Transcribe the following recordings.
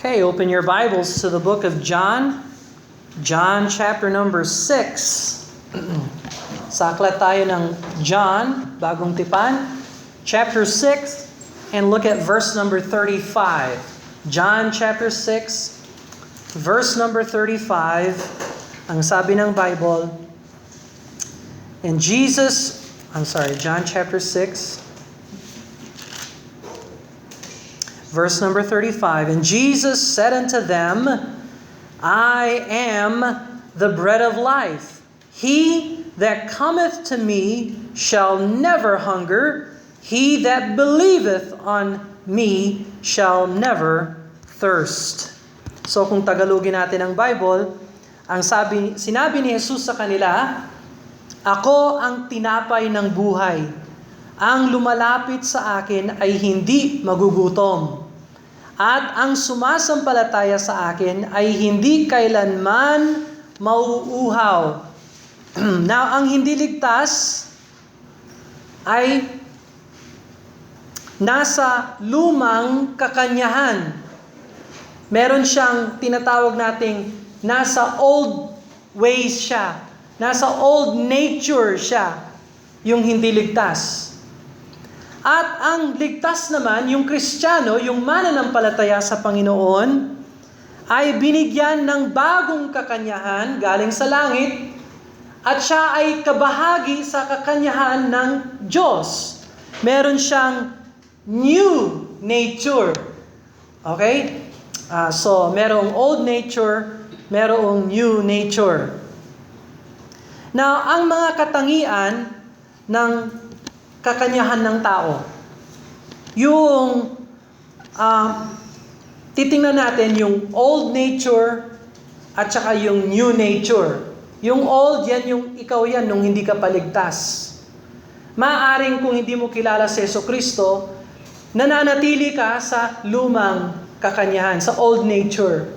Okay, open your Bibles to the book of John. John chapter number 6. Saklat tayo ng John, bagong tipan, chapter 6, and look at verse number 35. John chapter 6, verse number 35. Ang sabi ng Bible, and Jesus, I'm sorry, John chapter 6, Verse number 35 And Jesus said unto them, I am the bread of life. He that cometh to me shall never hunger, he that believeth on me shall never thirst. So kung Tagalogin natin ang Bible, ang sabi, sinabi ni Jesus sa kanila, Ako ang tinapay ng buhay. Ang lumalapit sa akin ay hindi magugutom. At ang sumasampalataya sa akin ay hindi kailanman mauuhaw. Now, ang hindi ligtas ay nasa lumang kakanyahan. Meron siyang tinatawag nating nasa old ways siya. Nasa old nature siya. Yung hindi ligtas. At ang ligtas naman, yung Kristiyano, yung mananampalataya sa Panginoon, ay binigyan ng bagong kakanyahan galing sa langit at siya ay kabahagi sa kakanyahan ng Diyos. Meron siyang new nature. Okay? Uh, so, merong old nature, merong new nature. Now, ang mga katangian ng kakanyahan ng tao. Yung uh, titingnan natin yung old nature at saka yung new nature. Yung old, yan yung ikaw yan nung hindi ka paligtas. Maaring kung hindi mo kilala si Yeso Kristo, nananatili ka sa lumang kakanyahan, sa old nature.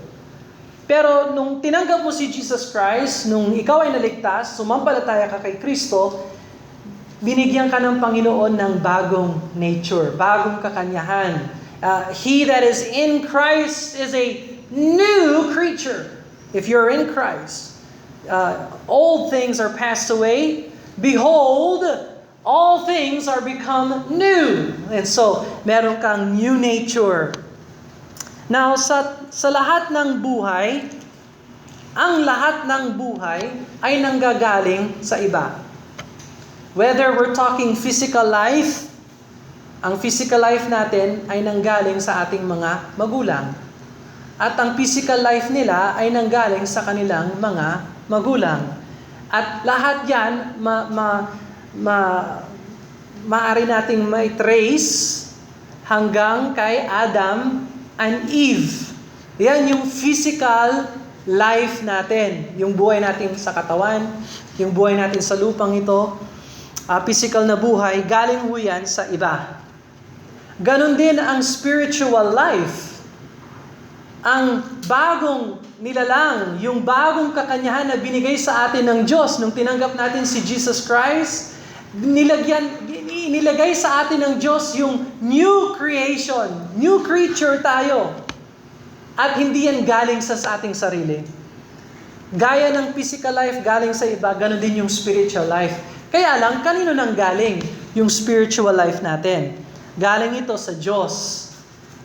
Pero nung tinanggap mo si Jesus Christ, nung ikaw ay naligtas, sumampalataya ka kay Kristo, binigyan ka ng Panginoon ng bagong nature, bagong kakanyahan. Uh, he that is in Christ is a new creature. If you're in Christ, uh, old things are passed away. Behold, all things are become new. And so, meron kang new nature. Now, sa, sa lahat ng buhay, ang lahat ng buhay ay nanggagaling sa iba. Whether we're talking physical life, ang physical life natin ay nanggaling sa ating mga magulang. At ang physical life nila ay nanggaling sa kanilang mga magulang. At lahat yan, ma, ma, ma, maaari nating may trace hanggang kay Adam and Eve. Yan yung physical life natin. Yung buhay natin sa katawan, yung buhay natin sa lupang ito, uh, physical na buhay, galing ho yan sa iba. Ganon din ang spiritual life. Ang bagong nilalang, yung bagong kakanyahan na binigay sa atin ng Diyos nung tinanggap natin si Jesus Christ, nilagyan, nilagay sa atin ng Diyos yung new creation, new creature tayo. At hindi yan galing sa, ating sarili. Gaya ng physical life galing sa iba, ganon din yung spiritual life. Kaya lang, kanino nang galing yung spiritual life natin? Galing ito sa Diyos.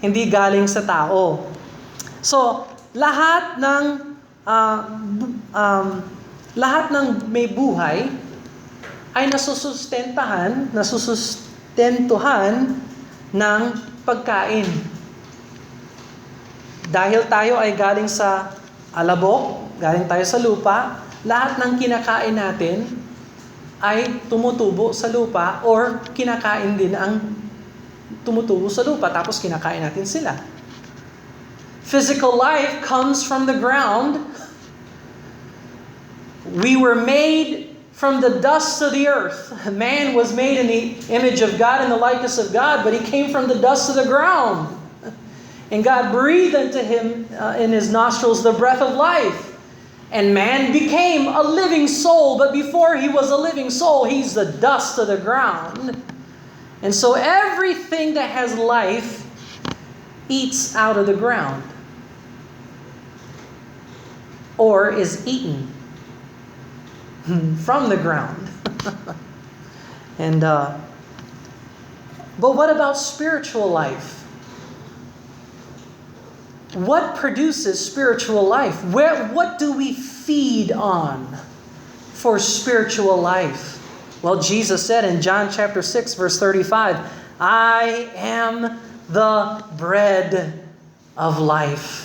Hindi galing sa tao. So, lahat ng uh, um, lahat ng may buhay ay nasusustentahan, nasusustentuhan ng pagkain. Dahil tayo ay galing sa alabok, galing tayo sa lupa, lahat ng kinakain natin ay tumutubo sa lupa or kinakain din ang tumutubo sa lupa tapos kinakain natin sila. Physical life comes from the ground. We were made from the dust of the earth. Man was made in the image of God and the likeness of God, but he came from the dust of the ground. And God breathed into him uh, in his nostrils the breath of life. And man became a living soul, but before he was a living soul, he's the dust of the ground. And so everything that has life eats out of the ground. or is eaten from the ground. and uh, but what about spiritual life? What produces spiritual life? Where what do we feed on for spiritual life? Well, Jesus said in John chapter 6 verse 35, I am the bread of life.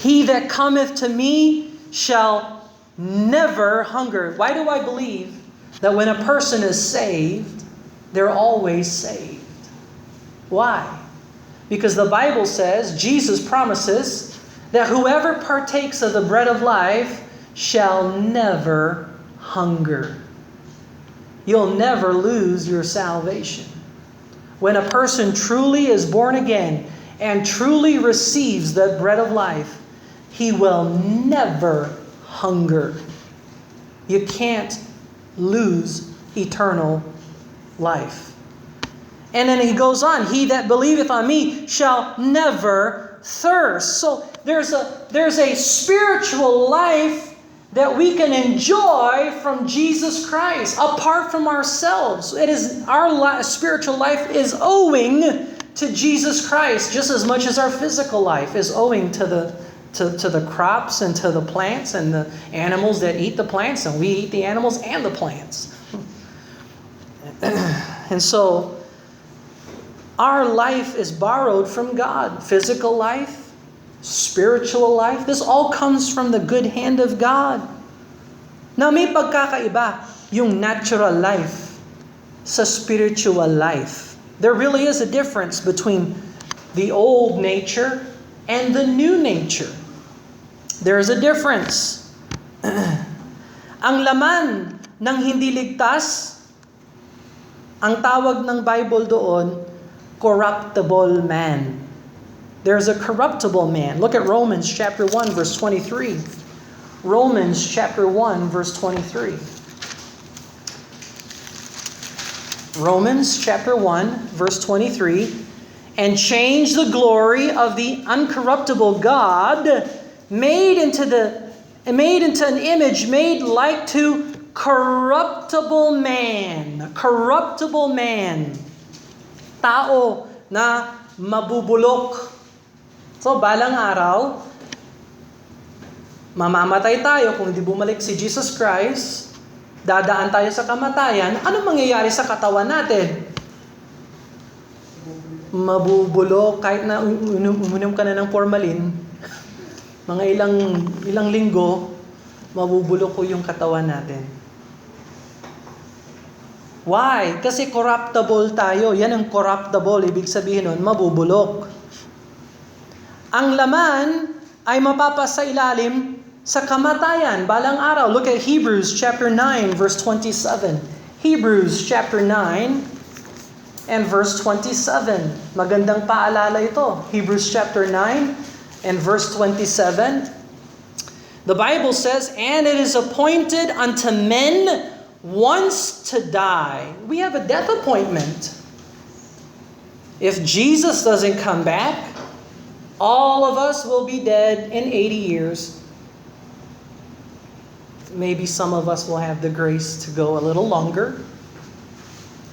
He that cometh to me shall never hunger. Why do I believe that when a person is saved, they're always saved? Why? Because the Bible says, Jesus promises, that whoever partakes of the bread of life shall never hunger. You'll never lose your salvation. When a person truly is born again and truly receives the bread of life, he will never hunger. You can't lose eternal life. And then he goes on, he that believeth on me shall never thirst. So there's a there's a spiritual life that we can enjoy from Jesus Christ apart from ourselves. It is our li- spiritual life is owing to Jesus Christ just as much as our physical life is owing to the to, to the crops and to the plants and the animals that eat the plants and we eat the animals and the plants. and so our life is borrowed from God. Physical life, spiritual life, this all comes from the good hand of God. Na may pagkakaiba yung natural life sa spiritual life. There really is a difference between the old nature and the new nature. There's a difference. ang laman ng hindi ligtas, ang tawag ng Bible doon, corruptible man. There's a corruptible man. Look at Romans chapter 1 verse 23. Romans chapter 1 verse 23. Romans chapter 1 verse 23 and change the glory of the uncorruptible God made into the made into an image made like to corruptible man corruptible man tao na mabubulok. So balang araw mamamatay tayo. Kung hindi bumalik si Jesus Christ dadaan tayo sa kamatayan. Ano mangyayari sa katawan natin? Mabubulok. Kahit na uminom, uminom ka na ng formalin mga ilang ilang linggo, mabubulok ko yung katawan natin. Why? Kasi corruptible tayo. Yan ang corruptible. Ibig sabihin nun, mabubulok. Ang laman ay mapapasa ilalim sa kamatayan. Balang araw. Look at Hebrews chapter 9 verse 27. Hebrews chapter 9 and verse 27. Magandang paalala ito. Hebrews chapter 9 and verse 27, the Bible says, And it is appointed unto men once to die. We have a death appointment. If Jesus doesn't come back, all of us will be dead in 80 years. Maybe some of us will have the grace to go a little longer.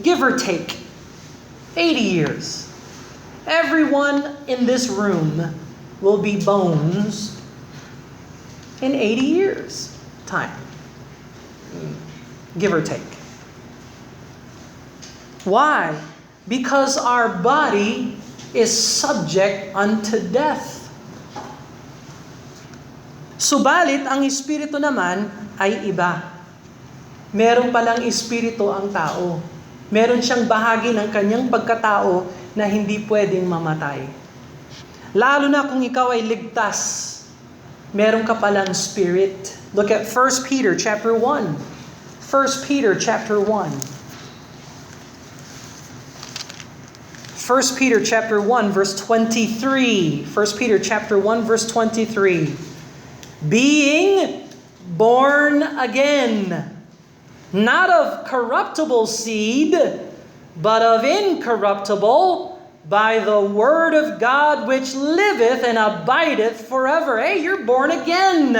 Give or take 80 years. Everyone in this room will be bones in 80 years' time, give or take. Why? Because our body is subject unto death. Subalit, ang espiritu naman ay iba. Meron palang espiritu ang tao. Meron siyang bahagi ng kanyang pagkatao na hindi pwedeng mamatay. Lalo na kung ikaw ay ligtas, meron ka palang spirit. Look at 1 Peter chapter 1. 1 Peter chapter 1. 1 Peter chapter 1 verse 23. 1 Peter chapter 1 verse 23. Being born again, not of corruptible seed, but of incorruptible by the word of God which liveth and abideth forever. Hey, you're born again.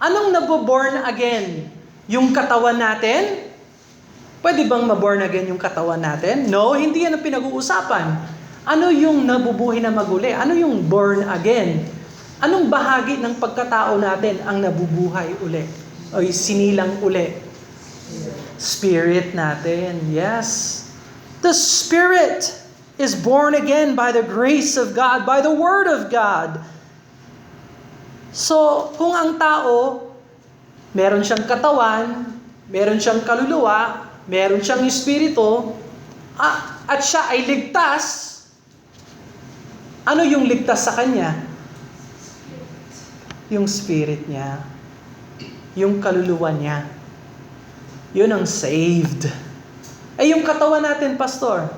Anong naboborn again? Yung katawan natin? Pwede bang maborn again yung katawan natin? No, hindi yan ang pinag-uusapan. Ano yung nabubuhay na maguli? Ano yung born again? Anong bahagi ng pagkatao natin ang nabubuhay uli? O sinilang uli? Spirit natin, yes. The Spirit is born again by the grace of God, by the Word of God. So, kung ang tao, meron siyang katawan, meron siyang kaluluwa, meron siyang espiritu, ah, at siya ay ligtas, ano yung ligtas sa kanya? Yung spirit niya. Yung kaluluwa niya. Yun ang saved. Ay, yung katawan natin, pastor.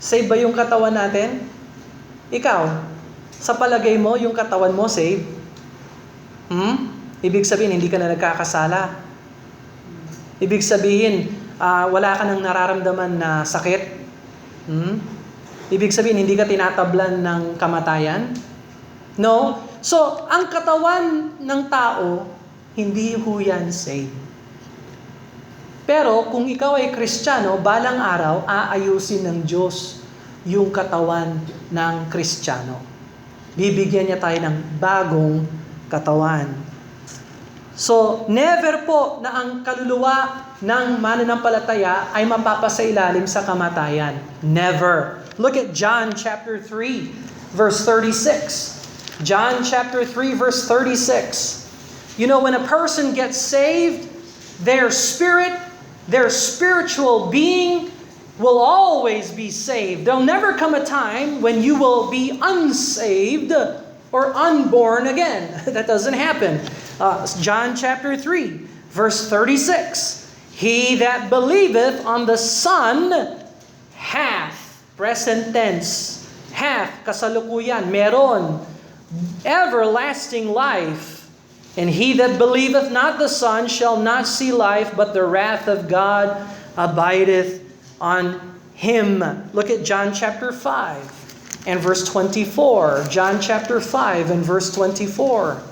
Save ba yung katawan natin? Ikaw, sa palagay mo, yung katawan mo, save? Hmm? Ibig sabihin, hindi ka na nagkakasala. Ibig sabihin, ah, wala ka nang nararamdaman na sakit. Hmm? Ibig sabihin, hindi ka tinatablan ng kamatayan. No? So, ang katawan ng tao, hindi ho yan saved. Pero kung ikaw ay Kristiyano, balang araw, aayusin ng Diyos yung katawan ng Kristiyano. Bibigyan niya tayo ng bagong katawan. So, never po na ang kaluluwa ng mananampalataya ay mapapasailalim sa kamatayan. Never. Look at John chapter 3, verse 36. John chapter 3, verse 36. You know, when a person gets saved, their spirit, their spiritual being will always be saved. There'll never come a time when you will be unsaved or unborn again. that doesn't happen. Uh, John chapter 3, verse 36. He that believeth on the Son hath, present tense, hath, kasalukuyan, meron, everlasting life. And he that believeth not the Son shall not see life, but the wrath of God abideth on him. Look at John chapter 5 and verse 24. John chapter 5 and verse 24.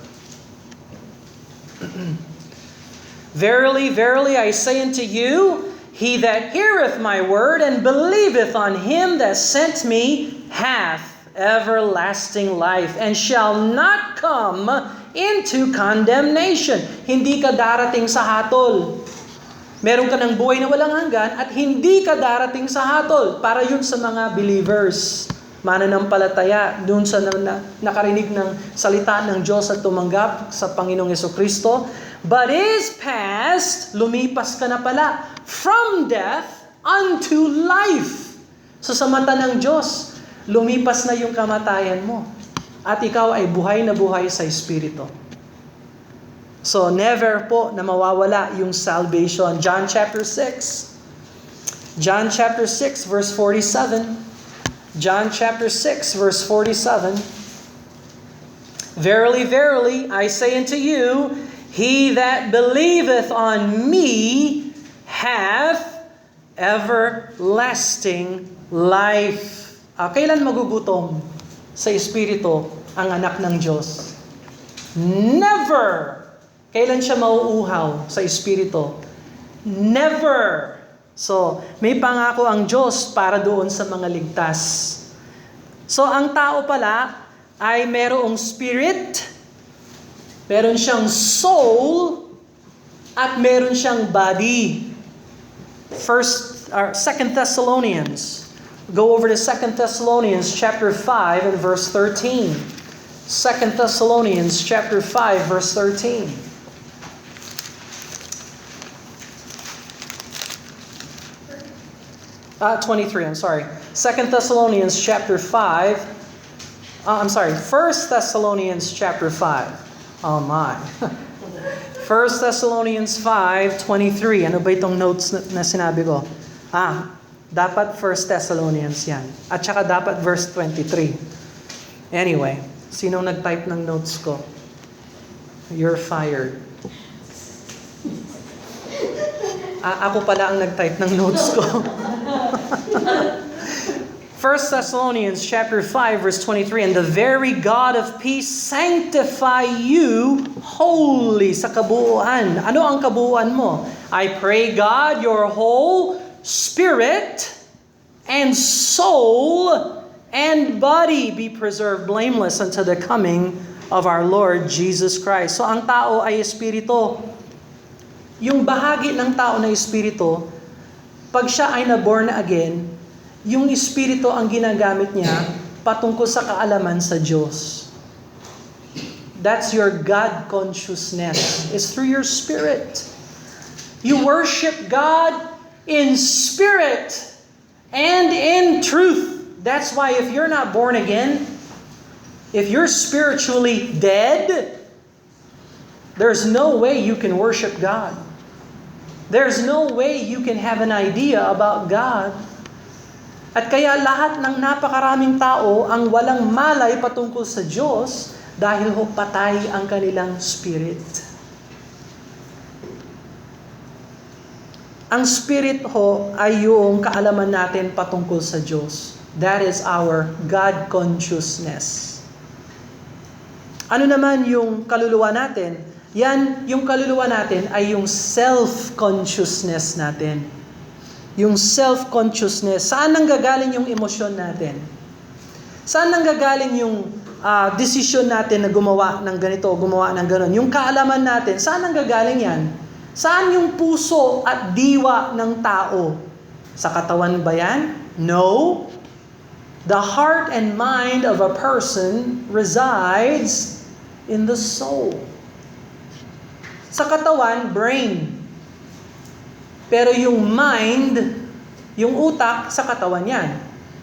Verily, verily, I say unto you, he that heareth my word and believeth on him that sent me hath everlasting life and shall not come into condemnation. Hindi ka darating sa hatol. Meron ka ng buhay na walang hanggan at hindi ka darating sa hatol. Para yun sa mga believers, mananampalataya, dun sa na, na, nakarinig ng salita ng Diyos at tumanggap sa Panginoong Yeso Kristo. But is past, lumipas ka na pala, from death unto life. So sa mata ng Diyos, lumipas na yung kamatayan mo. At ikaw ay buhay na buhay sa Espiritu. So never po na mawawala yung salvation. John chapter 6. John chapter 6 verse 47. John chapter 6 verse 47. Verily, verily, I say unto you, he that believeth on me hath everlasting life. Ah, kailan magugutom sa Espiritu ang anak ng Diyos? Never! Kailan siya mauuhaw sa Espiritu? Never! So, may pangako ang Diyos para doon sa mga ligtas. So, ang tao pala ay merong spirit, meron siyang soul, at meron siyang body. First, or Second Thessalonians. Go over to Second Thessalonians chapter 5 and verse 13. Second Thessalonians chapter 5 verse 13. Uh, 23, I'm sorry. Second Thessalonians chapter 5. Uh, I'm sorry, First Thessalonians chapter 5. Oh my. First Thessalonians 5:23. Ano ba itong notes na, na sinabi ko? Ah, dapat First Thessalonians yan. At saka dapat verse 23. Anyway, sinong nag-type ng notes ko? You're fired. Ah, ako pala ang nag-type ng notes ko. 1 Thessalonians chapter 5 verse 23 and the very God of peace sanctify you wholly sa kabuuan. Ano ang kabuuan mo? I pray God your whole spirit and soul and body be preserved blameless unto the coming of our Lord Jesus Christ. So ang tao ay espiritu. Yung bahagi ng tao na espiritu, pag siya ay na-born again, yung espiritu ang ginagamit niya patungkol sa kaalaman sa Diyos. That's your God consciousness. It's through your spirit. You worship God in spirit and in truth. That's why if you're not born again, if you're spiritually dead, there's no way you can worship God. There's no way you can have an idea about God. At kaya lahat ng napakaraming tao ang walang malay patungkol sa Diyos dahil ho patay ang kanilang spirit. Ang spirit ho ay yung kaalaman natin patungkol sa Diyos. That is our God consciousness. Ano naman yung kaluluwa natin? Yan, yung kaluluwa natin ay yung self-consciousness natin. Yung self-consciousness. Saan nanggagaling yung emosyon natin? Saan nanggagaling yung uh, desisyon natin na gumawa ng ganito, gumawa ng ganon? Yung kaalaman natin, saan nanggagaling yan? Saan yung puso at diwa ng tao? Sa katawan ba yan? No. The heart and mind of a person resides in the soul. Sa katawan, brain. Pero yung mind, yung utak, sa katawan yan.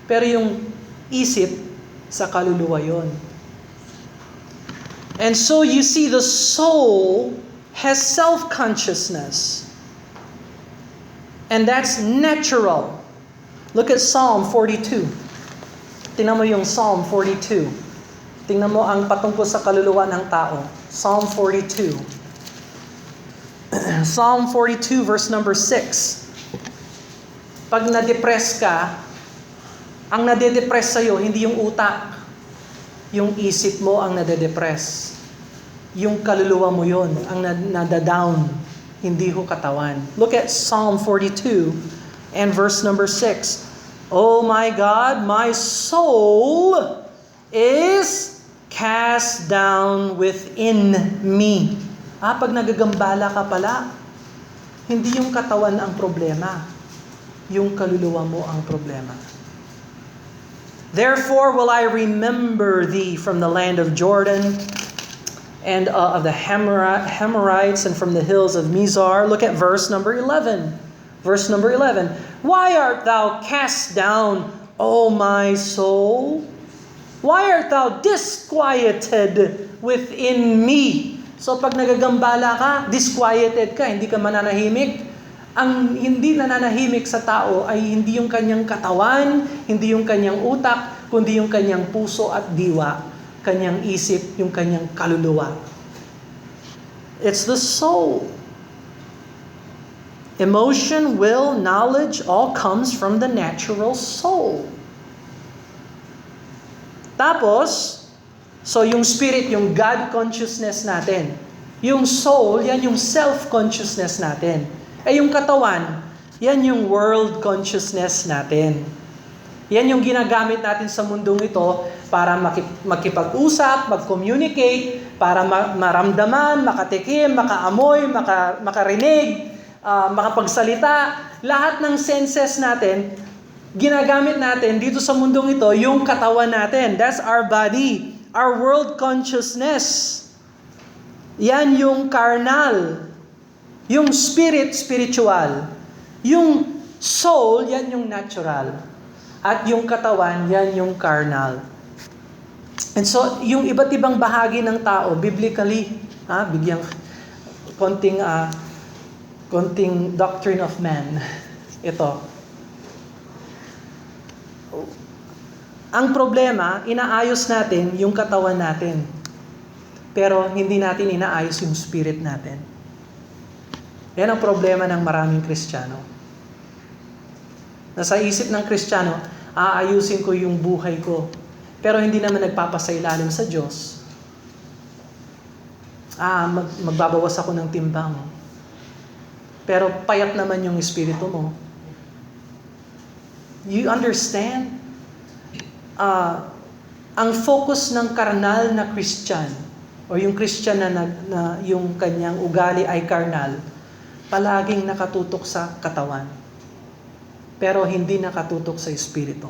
Pero yung isip, sa kaluluwa yon. And so you see the soul has self-consciousness. And that's natural. Look at Psalm 42. Tingnan mo yung Psalm 42. Tingnan mo ang patungkol sa kaluluwa ng tao. Psalm 42. Psalm 42 verse number 6. Pag na-depress ka, ang nade-depress sa'yo, hindi yung utak. Yung isip mo ang nade-depress. Yung kaluluwa mo yon ang nada-down. Hindi ho katawan. Look at Psalm 42 and verse number 6. Oh my God, my soul is cast down within me. Ah, pag nagagambala ka pala, hindi yung katawan ang problema. Yung kaluluwa mo ang problema. Therefore will I remember thee from the land of Jordan and uh, of the Hemorites and from the hills of Mizar. Look at verse number 11. Verse number 11. Why art thou cast down, O my soul? Why art thou disquieted within me? So pag nagagambala ka, disquieted ka, hindi ka mananahimik, ang hindi nananahimik sa tao ay hindi yung kanyang katawan, hindi yung kanyang utak, kundi yung kanyang puso at diwa, kanyang isip, yung kanyang kaluluwa. It's the soul. Emotion, will, knowledge, all comes from the natural soul. Tapos, so yung spirit, yung God consciousness natin. Yung soul, yan yung self-consciousness natin. Eh yung katawan, yan yung world consciousness natin. Yan yung ginagamit natin sa mundong ito para makipag-usap, mag-communicate, para maramdaman, makatikim, makaamoy, maka, makarinig, uh, makapagsalita. Lahat ng senses natin, ginagamit natin dito sa mundong ito, yung katawan natin. That's our body, our world consciousness. Yan yung carnal. Yung spirit, spiritual. Yung soul, yan yung natural. At yung katawan, yan yung carnal. And so, yung iba't ibang bahagi ng tao, biblically, ha, bigyan konting, uh, konting doctrine of man. Ito. Ang problema, inaayos natin yung katawan natin. Pero hindi natin inaayos yung spirit natin. Yan ang problema ng maraming Kristiyano. Nasa isip ng Kristiyano, aayusin ko yung buhay ko. Pero hindi naman nagpapasailalim sa Diyos. Ah, mag, magbabawas ako ng timbang. Pero payat naman yung espiritu mo. You understand? Ah, ang focus ng karnal na Christian o yung Christian na, na, na yung kanyang ugali ay karnal, palaging nakatutok sa katawan. Pero hindi nakatutok sa espiritu.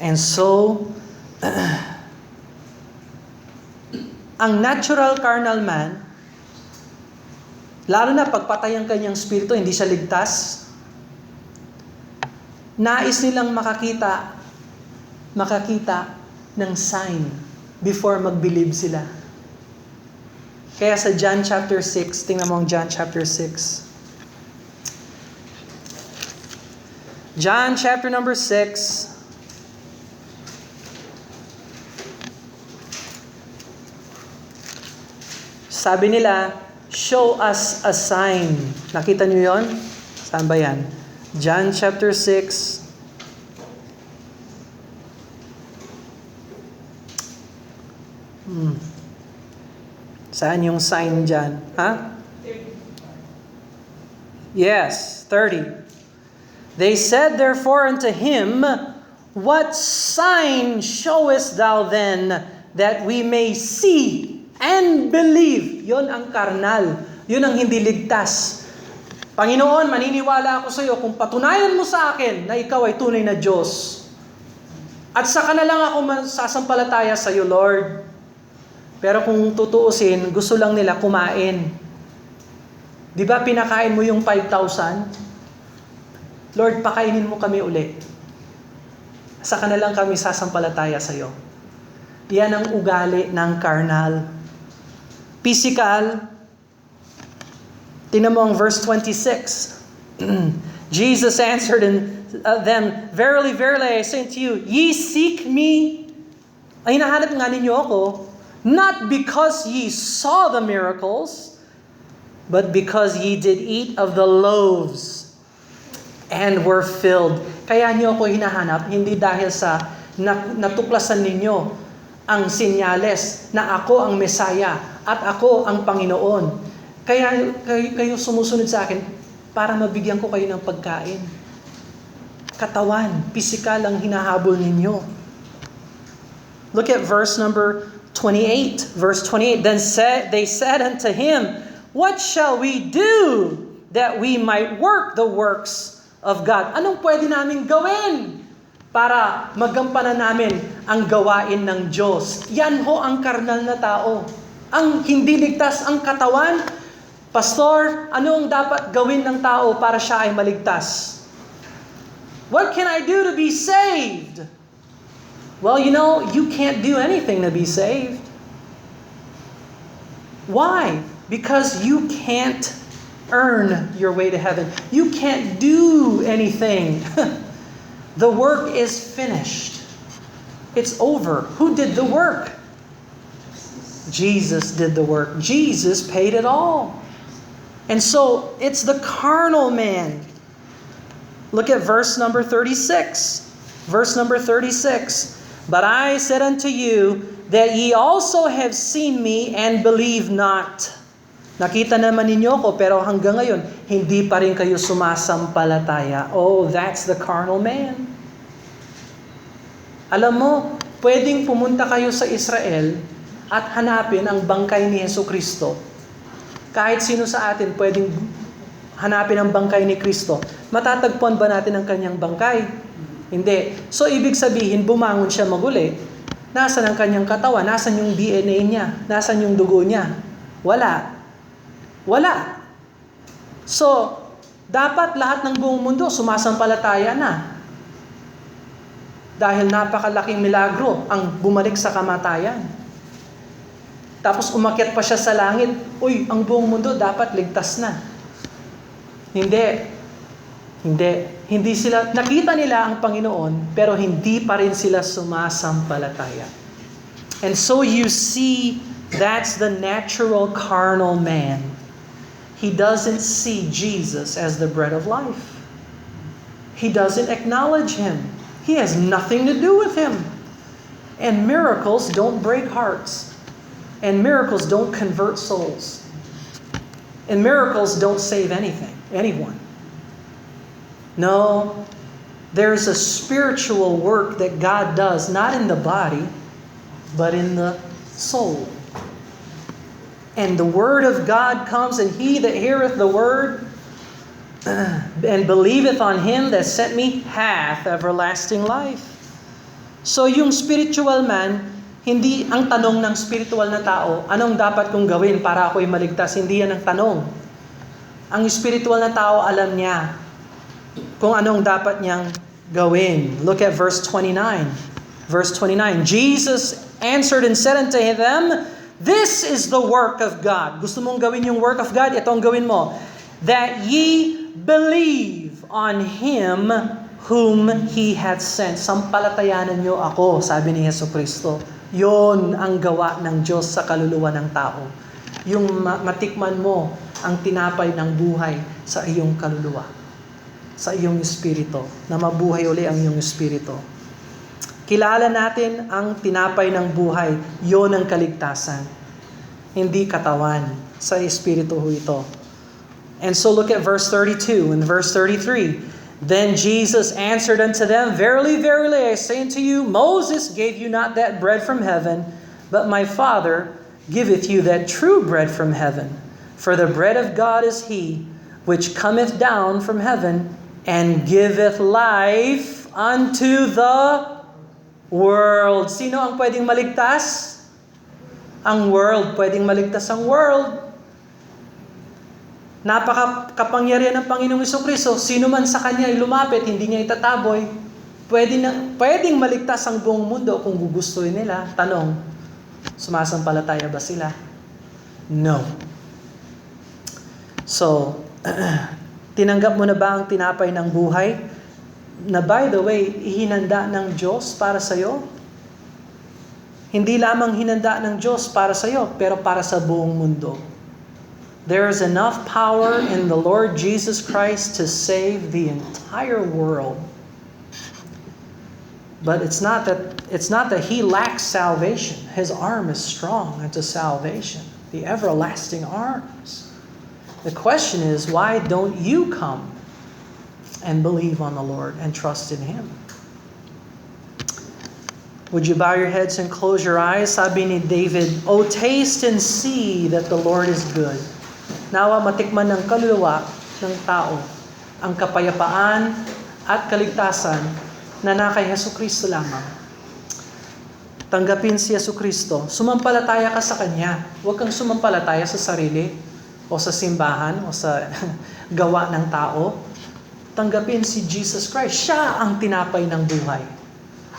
And so, ang natural carnal man, lalo na pagpatay ang kanyang spirito, hindi siya ligtas, nais nilang makakita, makakita ng sign before mag-believe sila. Kaya sa John chapter 6, tingnan mo ang John chapter 6. John chapter number 6. Sabi nila, show us a sign. Nakita niyo yon? Saan ba yan? John chapter 6. Saan yung sign dyan? Ha? Yes, 30. They said therefore unto him, What sign showest thou then that we may see and believe? Yon ang karnal. Yun ang hindi ligtas. Panginoon, maniniwala ako sa iyo kung patunayan mo sa akin na ikaw ay tunay na Diyos. At saka na lang ako sasampalataya sa iyo, Lord. Pero kung tutuusin, gusto lang nila kumain. Di ba pinakain mo yung 5,000? Lord, pakainin mo kami uli. Saka na lang kami sasampalataya sa iyo. Yan ang ugali ng carnal. Physical, Tingnan mo ang verse 26. Jesus answered and uh, them, Verily, verily, I say unto you, ye seek me. Ay, hinahanap nga ninyo ako, not because ye saw the miracles, but because ye did eat of the loaves and were filled. Kaya niyo ako hinahanap, hindi dahil sa natuklasan ninyo ang sinyales na ako ang Mesaya at ako ang Panginoon. Kaya kayo, kayo sumusunod sa akin para mabigyan ko kayo ng pagkain. Katawan, pisikal ang hinahabol ninyo. Look at verse number 28. Verse 28, Then said, they said unto him, What shall we do that we might work the works of God? Anong pwede namin gawin para magampanan namin ang gawain ng Diyos? Yan ho ang karnal na tao. Ang hindi ligtas ang katawan, Pastor, ano ang dapat gawin ng tao para siya ay maligtas? What can I do to be saved? Well, you know, you can't do anything to be saved. Why? Because you can't earn your way to heaven. You can't do anything. the work is finished. It's over. Who did the work? Jesus did the work. Jesus paid it all. And so it's the carnal man. Look at verse number 36. Verse number 36. But I said unto you that ye also have seen me and believe not. Nakita naman ninyo ko pero hanggang ngayon hindi pa rin kayo sumasampalataya. Oh, that's the carnal man. Alam mo, pwedeng pumunta kayo sa Israel at hanapin ang bangkay ni Yesu Kristo kahit sino sa atin pwedeng hanapin ang bangkay ni Kristo. Matatagpuan ba natin ang kanyang bangkay? Hindi. So, ibig sabihin, bumangon siya maguli. Nasaan ang kanyang katawan? Nasaan yung DNA niya? Nasaan yung dugo niya? Wala. Wala. So, dapat lahat ng buong mundo sumasampalataya na. Dahil napakalaking milagro ang bumalik sa kamatayan. Tapos umakyat pa siya sa langit. Uy, ang buong mundo dapat ligtas na. Hindi. Hindi. Hindi sila, nakita nila ang Panginoon, pero hindi pa rin sila sumasampalataya. And so you see, that's the natural carnal man. He doesn't see Jesus as the bread of life. He doesn't acknowledge Him. He has nothing to do with him. And miracles don't break hearts. And miracles don't convert souls. And miracles don't save anything, anyone. No, there's a spiritual work that God does, not in the body, but in the soul. And the word of God comes, and he that heareth the word and believeth on him that sent me hath everlasting life. So yung spiritual man, hindi ang tanong ng spiritual na tao, anong dapat kong gawin para ako'y maligtas? Hindi yan ang tanong. Ang spiritual na tao, alam niya kung anong dapat niyang gawin. Look at verse 29. Verse 29, Jesus answered and said unto them, This is the work of God. Gusto mong gawin yung work of God? Ito ang gawin mo. That ye believe on Him whom He hath sent. Sampalatayanan niyo ako, sabi ni Yeso Kristo. Yon ang gawa ng Diyos sa kaluluwa ng tao. Yung matikman mo ang tinapay ng buhay sa iyong kaluluwa. Sa iyong espiritu. Na mabuhay uli ang iyong espiritu. Kilala natin ang tinapay ng buhay. Yon ang kaligtasan. Hindi katawan. Sa espiritu ho ito. And so look at verse 32 and verse 33. Then Jesus answered unto them, Verily, verily, I say unto you, Moses gave you not that bread from heaven, but my Father giveth you that true bread from heaven. For the bread of God is he which cometh down from heaven and giveth life unto the world. Sino ang pwedeng maligtas? Ang world. Pwedeng maligtas ang world. Napaka-kapangyarihan ng Panginoong Kristo. Sino man sa Kanya ay lumapit, hindi niya itataboy. Pwede na, pwedeng maligtas ang buong mundo kung gugustuhin nila. Tanong, sumasampalataya ba sila? No. So, tinanggap mo na ba ang tinapay ng buhay? Na by the way, ihinanda ng Diyos para sa iyo? Hindi lamang hinanda ng Diyos para sa iyo, pero para sa buong mundo. There is enough power in the Lord Jesus Christ to save the entire world. But it's not that it's not that he lacks salvation. His arm is strong unto salvation, the everlasting arms. The question is, why don't you come and believe on the Lord and trust in him? Would you bow your heads and close your eyes? Sabi ni David, Oh, taste and see that the Lord is good. Nawa matikman ng kaluluwa ng tao ang kapayapaan at kaligtasan na nakay Heso Kristo lamang. Tanggapin si Yesu Kristo. Sumampalataya ka sa Kanya. Huwag kang sumampalataya sa sarili o sa simbahan o sa gawa ng tao. Tanggapin si Jesus Christ. Siya ang tinapay ng buhay.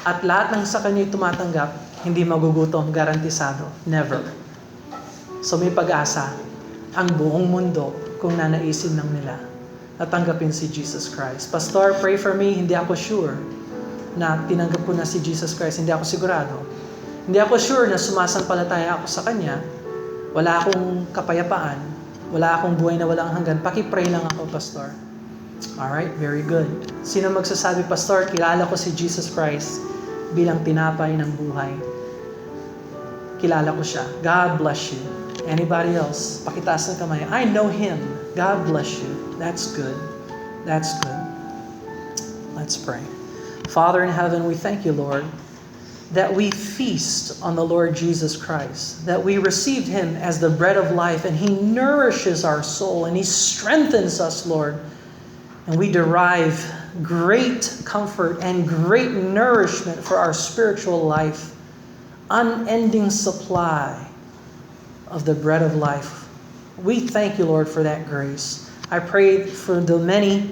At lahat ng sa Kanya tumatanggap, hindi magugutom, garantisado. Never. So may pag-asa ang buong mundo kung nanaisin lang nila na tanggapin si Jesus Christ. Pastor, pray for me. Hindi ako sure na tinanggap ko na si Jesus Christ. Hindi ako sigurado. Hindi ako sure na sumasampalataya ako sa Kanya. Wala akong kapayapaan. Wala akong buhay na walang hanggan. Paki-pray lang ako, Pastor. Alright, very good. Sino magsasabi, Pastor, kilala ko si Jesus Christ bilang tinapay ng buhay. Kilala ko siya. God bless you. Anybody else? Pakitaas ng kamay. I know Him. God bless you. That's good. That's good. Let's pray. Father in heaven, we thank you, Lord, that we feast on the Lord Jesus Christ, that we received Him as the bread of life, and He nourishes our soul, and He strengthens us, Lord. And we derive great comfort and great nourishment for our spiritual life, unending supply of the bread of life. We thank you, Lord, for that grace. I pray for the many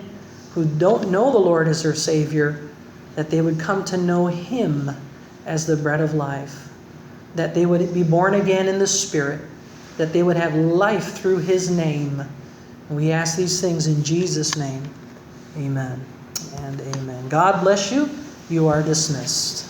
who don't know the Lord as their Savior, that they would come to know Him as the bread of life, that they would be born again in the Spirit, that they would have life through His name. And we ask these things in Jesus' name. Amen and amen. God bless you. You are dismissed.